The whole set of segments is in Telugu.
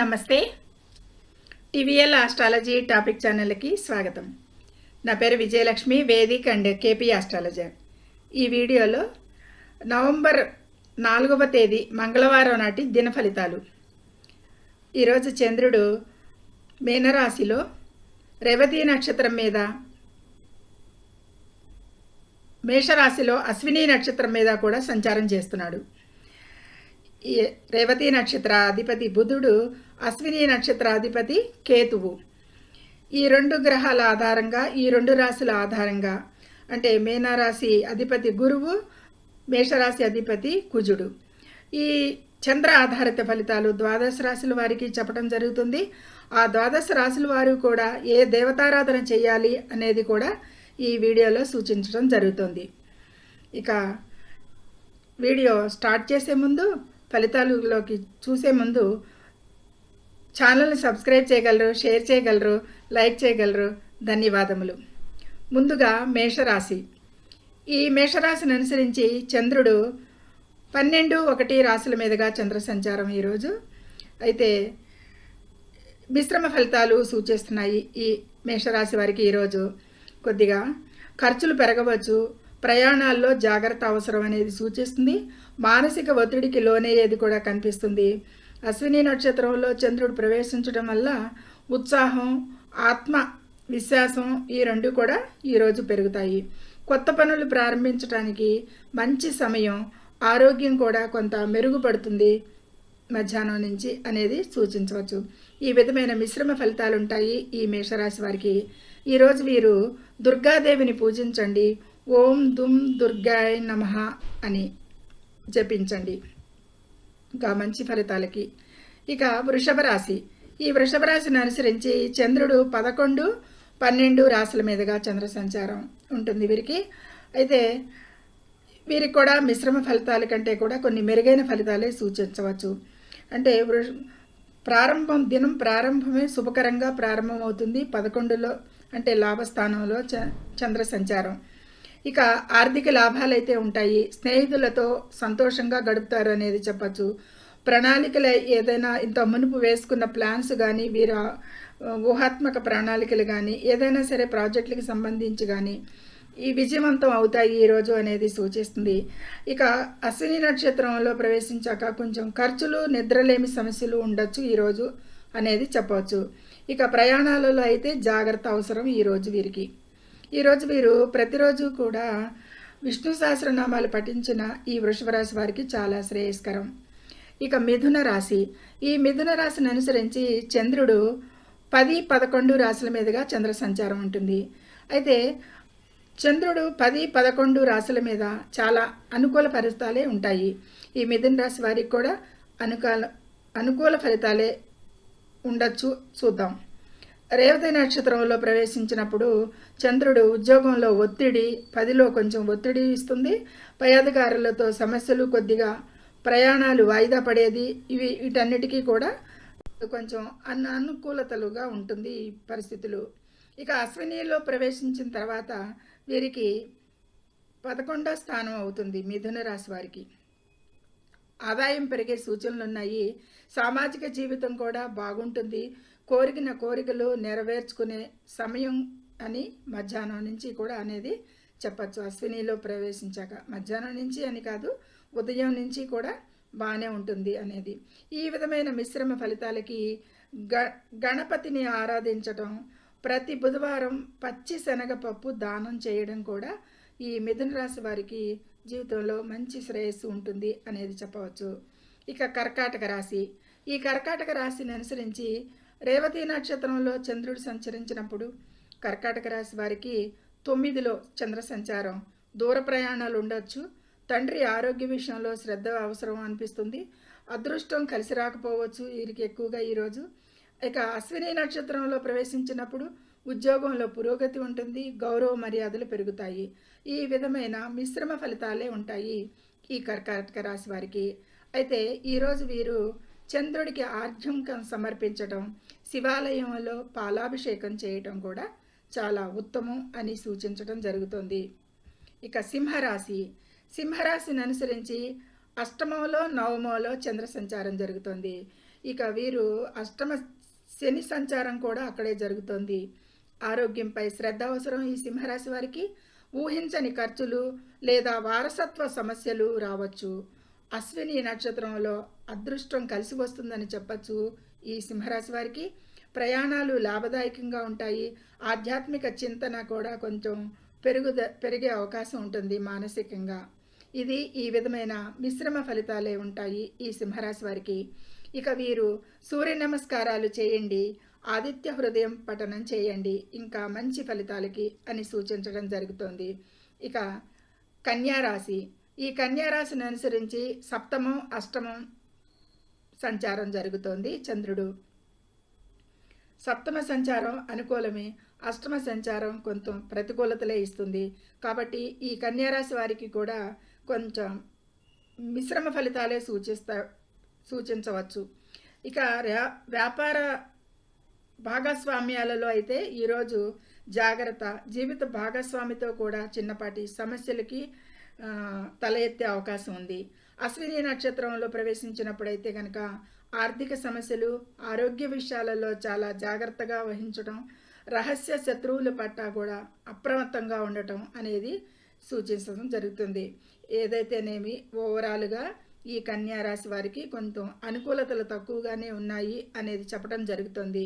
నమస్తే. టీవీఎల్ ఆస్ట్రాలజీ టాపిక్ ఛానల్కి స్వాగతం. నా పేరు Vijayalakshmi Vedic and KP astrologer. ఈ వీడియోలో నవంబర్ నాలుగవ తేదీ మంగళవారం నాటి దిన ఫలితాలు. ఈరోజు చంద్రుడు మీనరాశిలో రేవతి నక్షత్రం మీద మేషరాశిలో అశ్విని నక్షత్రం మీద కూడా సంచారం చేస్తున్నాడు. ఈ రేవతి నక్షత్ర అధిపతి బుధుడు అశ్విని నక్షత్ర అధిపతి కేతువు. ఈ రెండు గ్రహాల ఆధారంగా ఈ రెండు రాశుల ఆధారంగా అంటే మీనరాశి అధిపతి గురువు మేషరాశి అధిపతి కుజుడు. ఈ చంద్ర ఆధారిత ఫలితాలు ద్వాదశ రాశుల వారికి చెప్పడం జరుగుతుంది. ఆ ద్వాదశ రాశుల వారు కూడా ఏ దేవతారాధన చేయాలి అనేది కూడా ఈ వీడియోలో సూచించడం జరుగుతుంది. ఇక వీడియో స్టార్ట్ చేసే ముందు ఫలితాలలోకి చూసే ముందు ఛానల్ని సబ్స్క్రైబ్ చేయగలరు షేర్ చేయగలరు లైక్ చేయగలరు. ధన్యవాదములు. ముందుగా మేషరాశి. ఈ మేషరాశిని అనుసరించి చంద్రుడు పన్నెండు ఒకటి రాశుల మీదుగా చంద్ర సంచారం ఈరోజు. అయితే మిశ్రమ ఫలితాలు సూచిస్తున్నాయి ఈ మేషరాశి వారికి ఈరోజు. కొద్దిగా ఖర్చులు పెరగవచ్చు. ప్రయాణాల్లో జాగ్రత్త అవసరం అనేది సూచిస్తుంది. మానసిక ఒత్తిడికి లోనయ్యేది కూడా కనిపిస్తుంది. అశ్విని నక్షత్రంలో చంద్రుడు ప్రవేశించడం వల్ల ఉత్సాహం ఆత్మ విశ్వాసం ఈ రెండు కూడా ఈరోజు పెరుగుతాయి. కొత్త పనులు ప్రారంభించడానికి మంచి సమయం ఆరోగ్యం కూడా కొంత మెరుగుపడుతుంది మధ్యాహ్నం నుంచి అనేది సూచించవచ్చు. ఈ విధమైన మిశ్రమ ఫలితాలు ఉంటాయి ఈ మేషరాశి వారికి. ఈరోజు వీరు దుర్గాదేవిని పూజించండి. ఓం దుమ్ దుర్గాయ్ నమ అని జపించండి. ఇంకా మంచి ఫలితాలకి. ఇక వృషభ రాశి ఈ వృషభ రాశిని అనుసరించి చంద్రుడు పదకొండు పన్నెండు రాశుల మీదుగా చంద్ర సంచారం ఉంటుంది వీరికి. అయితే వీరికి కూడా మిశ్రమ ఫలితాల కంటే కూడా కొన్ని మెరుగైన ఫలితాలే సూచించవచ్చు. అంటే ప్రారంభం దినం ప్రారంభమే శుభకరంగా ప్రారంభమవుతుంది. పదకొండులో అంటే లాభస్థానంలో చ చంద్ర సంచారం. ఇక ఆర్థిక లాభాలు అయితే ఉంటాయి. స్నేహితులతో సంతోషంగా గడుపుతారు అనేది చెప్పచ్చు. ప్రణాళికలు ఏదైనా ఇంత మునుపు వేసుకున్న ప్లాన్స్ కానీ వీర ఊహాత్మక ప్రణాళికలు కానీ ఏదైనా సరే ప్రాజెక్టులకు సంబంధించి కానీ ఈ విజయవంతం అవుతాయి ఈరోజు అనేది సూచిస్తుంది. ఇక అశ్విని నక్షత్రంలో ప్రవేశించాక కొంచెం ఖర్చులు నిద్రలేమి సమస్యలు ఉండొచ్చు ఈరోజు అనేది చెప్పవచ్చు ఇక ప్రయాణాలలో అయితే జాగ్రత్త అవసరం ఈరోజు వీరికి. ఈరోజు వీరు ప్రతిరోజు కూడా విష్ణు సహస్రనామాలు పఠించిన ఈ వృషభరాశి వారికి చాలా శ్రేయస్కరం. ఇక మిథున రాశి. ఈ మిథున రాశిని అనుసరించి చంద్రుడు పది పదకొండు రాశుల మీదుగా చంద్ర సంచారం ఉంటుంది. అయితే చంద్రుడు పది పదకొండు రాశుల మీద చాలా అనుకూల ఫలితాలే ఉంటాయి. ఈ మిథున రాశి వారికి కూడా అనుకూల అనుకూల ఫలితాలే ఉండొచ్చు చూద్దాం. రేవతి నక్షత్రంలో ప్రవేశించినప్పుడు చంద్రుడు ఉద్యోగంలో ఒత్తిడి పదిలో కొంచెం ఒత్తిడి ఇస్తుంది. పై అధికారులతో సమస్యలు కొద్దిగా ప్రయాణాలు వాయిదా పడేది. ఇవి వీటన్నిటికీ కూడా కొంచెం అన్న అనుకూలతలుగా ఉంటుంది ఈ పరిస్థితులు. ఇక అశ్వినిలో ప్రవేశించిన తర్వాత వీరికి పదకొండో స్థానం అవుతుంది మిథున రాశి వారికి. ఆదాయం పెరిగే సూచనలు ఉన్నాయి సామాజిక జీవితం కూడా బాగుంటుంది. కోరికిన కోరికలు నెరవేర్చుకునే సమయం అని మధ్యాహ్నం నుంచి కూడా అనేది చెప్పచ్చు. అశ్వినిలో ప్రవేశించాక మధ్యాహ్నం నుంచి అని కాదు ఉదయం నుంచి కూడా బాగానే ఉంటుంది అనేది. ఈ విధమైన మిశ్రమ ఫలితాలకి గ గణపతిని ఆరాధించటం ప్రతి బుధవారం పచ్చి శనగపప్పు దానం చేయడం కూడా ఈ మిథున రాశి వారికి జీవితంలో మంచి శ్రేయస్సు ఉంటుంది అనేది చెప్పవచ్చు. ఇక కర్కాటక రాశి. ఈ కర్కాటక రాశిని అనుసరించి రేవతి నక్షత్రంలో చంద్రుడు సంచరించినప్పుడు కర్కాటక రాశి వారికి తొమ్మిదిలో చంద్ర సంచారం. దూర ప్రయాణాలు ఉండొచ్చు. తండ్రి ఆరోగ్య విషయంలో శ్రద్ధ అవసరం అనిపిస్తుంది. అదృష్టం కలిసి రాకపోవచ్చు. వీరికి ఎక్కువగా ఈరోజు ఇక అశ్విని నక్షత్రంలో ప్రవేశించినప్పుడు ఉద్యోగంలో పురోగతి ఉంటుంది. గౌరవ మర్యాదలు పెరుగుతాయి. ఈ విధమైన మిశ్రమ ఫలితాలే ఉంటాయి ఈ కర్కాటక రాశి వారికి. అయితే ఈరోజు వీరు చంద్రుడికి ఆర్ఘ్యం సమర్పించడం శివాలయంలో పాలాభిషేకం చేయటం కూడా చాలా ఉత్తమం అని సూచించడం జరుగుతుంది. ఇక సింహరాశి. సింహరాశిని అనుసరించి అష్టమంలో నవమంలో చంద్ర సంచారం జరుగుతుంది. ఇక వీరు అష్టమ శని సంచారం కూడా అక్కడే జరుగుతోంది. ఆరోగ్యంపై శ్రద్ధ అవసరం ఈ సింహరాశి వారికి. ఊహించని ఖర్చులు లేదా వారసత్వ సమస్యలు రావచ్చు. అశ్విని నక్షత్రంలో అదృష్టం కలిసి వస్తుందని చెప్పచ్చు ఈ సింహరాశి వారికి. ప్రయాణాలు లాభదాయకంగా ఉంటాయి. ఆధ్యాత్మిక చింతన కూడా కొంచెం పెరుగుద పెరిగే అవకాశం ఉంటుంది మానసికంగా. ఇది ఈ విధమైన మిశ్రమ ఫలితాలే ఉంటాయి ఈ సింహరాశి వారికి. ఇక వీరు సూర్య నమస్కారాలు చేయండి ఆదిత్య హృదయం పఠనం చేయండి ఇంకా మంచి ఫలితాలకి అని సూచించడం జరుగుతోంది. ఇక కన్యారాశి ఈ కన్యారాశిని అనుసరించి సప్తమం అష్టమం సంచారం జరుగుతోంది. చంద్రుడు సప్తమ సంచారం అనుకూలమే. అష్టమ సంచారం కొంచెం ప్రతికూలతలే ఇస్తుంది. కాబట్టి ఈ కన్యారాశి వారికి కూడా కొంచెం మిశ్రమ ఫలితాలే సూచిస్తా సూచించవచ్చు. ఇక వ్యాపార భాగస్వామ్యాలలో అయితే ఈరోజు జాగ్రత్త. జీవిత భాగస్వామితో కూడా చిన్నపాటి సమస్యలకి తల ఎత్తే అవకాశం ఉంది. అశ్విని నక్షత్రంలో ప్రవేశించినప్పుడైతే కనుక ఆర్థిక సమస్యలు ఆరోగ్య విషయాలలో చాలా జాగ్రత్తగా వహించడం రహస్య శత్రువుల పట్ల కూడా అప్రమత్తంగా ఉండటం అనేది సూచించడం జరుగుతుంది. ఏదైతేనేమి ఓవరాల్గా ఈ కన్యా రాశి వారికి కొంచెం అనుకూలతలు తక్కువగానే ఉన్నాయి అనేది చెప్పడం జరుగుతుంది.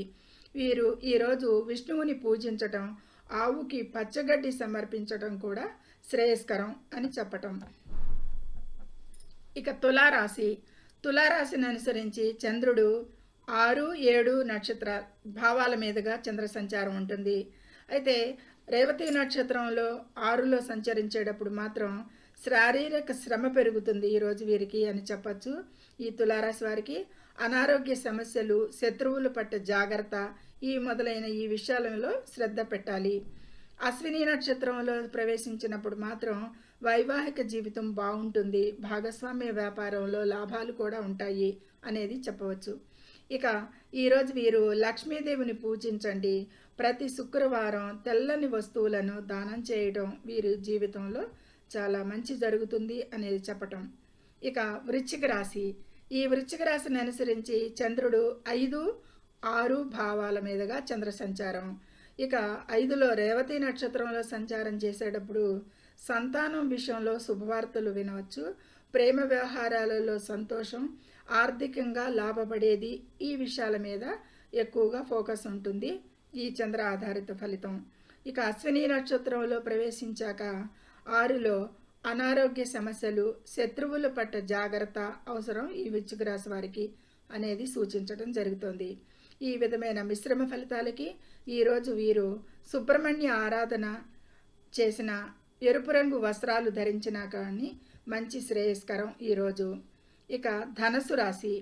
వీరు ఈరోజు విష్ణువుని పూజించటం ఆవుకి పచ్చగడ్డి సమర్పించటం కూడా శ్రేయస్కరం అని చెప్పటం. ఇక తులారాశి. తులారాశిని అనుసరించి చంద్రుడు ఆరు ఏడు నక్షత్ర భావాల మీదుగా చంద్ర సంచారం ఉంటుంది. అయితే రేవతి నక్షత్రంలో ఆరులో సంచరించేటప్పుడు మాత్రం శారీరక శ్రమ పెరుగుతుంది ఈరోజు వీరికి అని చెప్పచ్చు ఈ తులారాశి వారికి. అనారోగ్య సమస్యలు శత్రువులు పట్ట జాగ్రత్త ఈ మొదలైన ఈ విషయాలలో శ్రద్ధ పెట్టాలి. అశ్విని నక్షత్రంలో ప్రవేశించినప్పుడు మాత్రం వైవాహిక జీవితం బాగుంటుంది. భాగస్వామ్య వ్యాపారంలో లాభాలు కూడా ఉంటాయి అనేది చెప్పవచ్చు. ఇక ఈరోజు వీరు లక్ష్మీదేవిని పూజించండి. ప్రతి శుక్రవారం తెల్లని వస్తువులను దానం చేయడం వీరి జీవితంలో చాలా మంచి జరుగుతుంది అనేది చెప్పటం. ఇక వృశ్చిక రాశి. ఈ వృశ్చిక రాశిని అనుసరించి చంద్రుడు ఐదు ఆరు భావాల మీదుగా చంద్ర సంచారం ఇక ఐదులో రేవతి నక్షత్రంలో సంచారం చేసేటప్పుడు సంతానం విషయంలో శుభవార్తలు వినవచ్చు. ప్రేమ వ్యవహారాలలో సంతోషం ఆర్థికంగా లాభపడేది ఈ విషయాల మీద ఎక్కువగా ఫోకస్ ఉంటుంది ఈ చంద్ర ఆధారిత ఫలితం. ఇక అశ్విని నక్షత్రంలో ప్రవేశించాక ఆరులో అనారోగ్య సమస్యలు శత్రువుల పట్ల జాగ్రత్త అవసరం ఈ వృశ్చిక రాశి వారికి అనేది సూచించడం జరుగుతుంది. ఈ విధమైన మిశ్రమ ఫలితాలకి ఈరోజు వీరు సుబ్రహ్మణ్య ఆరాధన చేసిన ఎరుపు రంగు వస్త్రాలు ధరించినా కానీ మంచి శ్రేయస్కరం ఈరోజు ఇక ధనసు రాశి.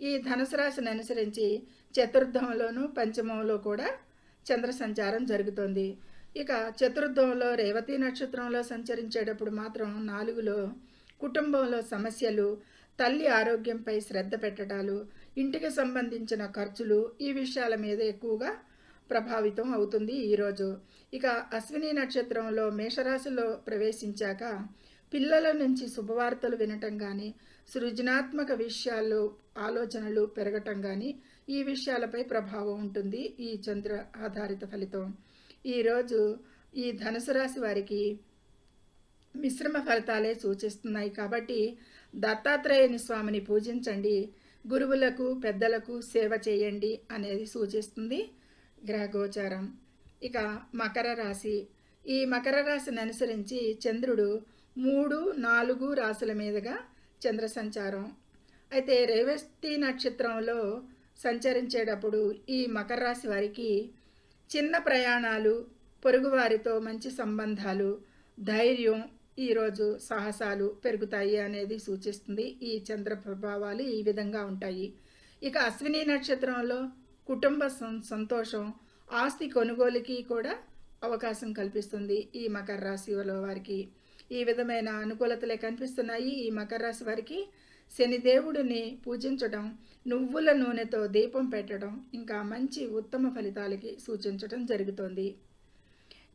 ఈ ధనుసు రాశిని అనుసరించి చతుర్థంలోను పంచమంలో కూడా చంద్ర సంచారం జరుగుతుంది. ఇక చతుర్థంలో రేవతి నక్షత్రంలో సంచరించేటప్పుడు మాత్రం నాలుగులో కుటుంబంలో సమస్యలు తల్లి ఆరోగ్యంపై శ్రద్ధ పెట్టడాలు ఇంటికి సంబంధించిన ఖర్చులు ఈ విషయాల మీద ఎక్కువగా ప్రభావితం అవుతుంది ఈరోజు. ఇక అశ్విని నక్షత్రంలో మేషరాశిలో ప్రవేశించాక పిల్లల నుంచి శుభవార్తలు వినటం కానీ సృజనాత్మక విషయాలు ఆలోచనలు పెరగటం కానీ ఈ విషయాలపై ప్రభావం ఉంటుంది ఈ చంద్ర ఆధారిత ఫలితం. ఈరోజు ఈ ధనుసు రాశి వారికి మిశ్రమ ఫలితాలే సూచిస్తున్నాయి కాబట్టి దత్తాత్రేయుని స్వామిని పూజించండి గురువులకు పెద్దలకు సేవ చేయండి అనేది సూచిస్తుంది గ్రహగోచారం ఇక మకర రాశి. ఈ మకర రాశిని అనుసరించి చంద్రుడు మూడు నాలుగు రాశుల మీదుగా చంద్ర సంచారం. అయితే రేవస్తి నక్షత్రంలో సంచరించేటప్పుడు ఈ మకర రాశి వారికి చిన్న ప్రయాణాలు పొరుగువారితో మంచి సంబంధాలు ధైర్యం ఈరోజు సాహసాలు పెరుగుతాయి అనేది సూచిస్తుంది. ఈ చంద్ర ప్రభావాలు ఈ విధంగా ఉంటాయి. ఇక అశ్విని నక్షత్రంలో కుటుంబ సంతోషం ఆస్తి కొనుగోలుకి కూడా అవకాశం కల్పిస్తుంది ఈ మకర రాశి వారికి. ఈ విధమైన అనుకూలతలే కనిపిస్తున్నాయి. ఈ మకర రాశి వారికి శనిదేవుడిని పూజించడం నువ్వుల నూనెతో దీపం పెట్టడం ఇంకా మంచి ఉత్తమ ఫలితాలకి సూచించడం జరుగుతుంది.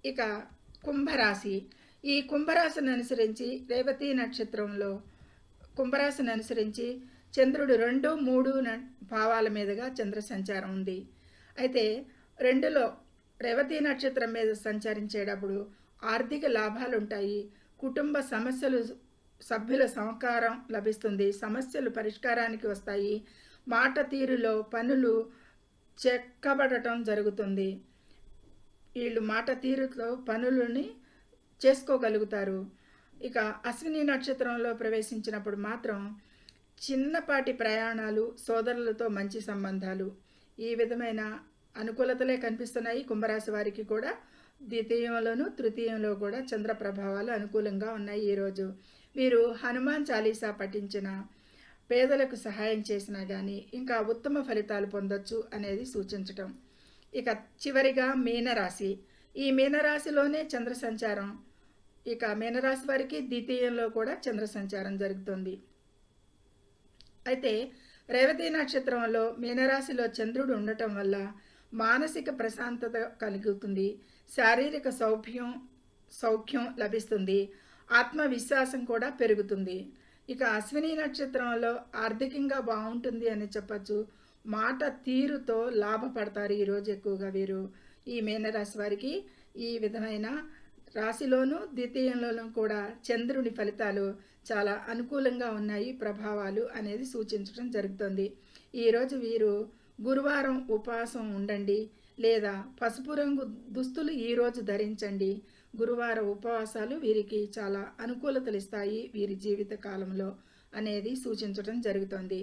ఇక కుంభరాశి. ఈ కుంభరాశిని అనుసరించి రేవతి నక్షత్రంలో కుంభరాశిని అనుసరించి చంద్రుడు రెండు మూడు న- భావాల మీదుగా చంద్ర సంచారం ఉంది. అయితే రెండులో రేవతి నక్షత్రం మీద సంచరించేటప్పుడు ఆర్థిక లాభాలు ఉంటాయి కుటుంబ సమస్యలు సభ్యుల సహకారం లభిస్తుంది. సమస్యలు పరిష్కారానికి వస్తాయి. మాట తీరులో పనులు చెక్కబడటం జరుగుతుంది. వీళ్ళు మాట తీరుతో పనులని చేసుకోగలుగుతారు. ఇక అశ్విని నక్షత్రంలో ప్రవేశించినప్పుడు మాత్రం చిన్నపాటి ప్రయాణాలు సోదరులతో మంచి సంబంధాలు. ఈ విధమైన అనుకూలతలే కనిపిస్తున్నాయి. కుంభరాశి వారికి కూడా ద్వితీయంలోను తృతీయంలో కూడా చంద్ర ప్రభావాలు అనుకూలంగా ఉన్నాయి ఈరోజు. మీరు హనుమాన్ చాలీసా పఠించిన పేదలకు సహాయం చేసినా కానీ ఇంకా ఉత్తమ ఫలితాలు పొందొచ్చు అనేది సూచించటం. ఇక చివరిగా మీనరాశి. ఈ మీనరాశిలోనే చంద్ర సంచారం ఇక మీనరాశి వారికి ద్వితీయంలో కూడా చంద్ర సంచారం జరుగుతుంది. అయితే రేవతి నక్షత్రంలో మీనరాశిలో చంద్రుడు ఉండటం వల్ల మానసిక ప్రశాంతత కలుగుతుంది శారీరక సౌఖ్యం సౌఖ్యం లభిస్తుంది ఆత్మవిశ్వాసం కూడా పెరుగుతుంది. ఇక అశ్విని నక్షత్రంలో ఆర్థికంగా బాగుంటుంది అని చెప్పచ్చు. మాట తీరుతో లాభపడతారు ఈరోజు ఎక్కువగా వీరు. ఈ మీనరాశి వారికి ఈ విధమైన రాశిలోనూ ద్వితీయంలోనూ కూడా చంద్రుని ఫలితాలు చాలా అనుకూలంగా ఉన్నాయి ప్రభావాలు అనేది సూచించడం జరుగుతుంది. ఈరోజు వీరు గురువారం ఉపవాసం ఉండండి లేదా పసుపు రంగు దుస్తులు ఈరోజు ధరించండి. గురువార ఉపవాసాలు వీరికి చాలా అనుకూలతలు ఇస్తాయి వీరి జీవిత కాలంలో అనేది సూచించడం జరుగుతుంది.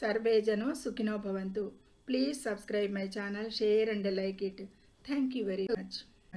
సర్వేజను సుఖినో భవంతు. Please subscribe my channel share and like it. Thank you very much.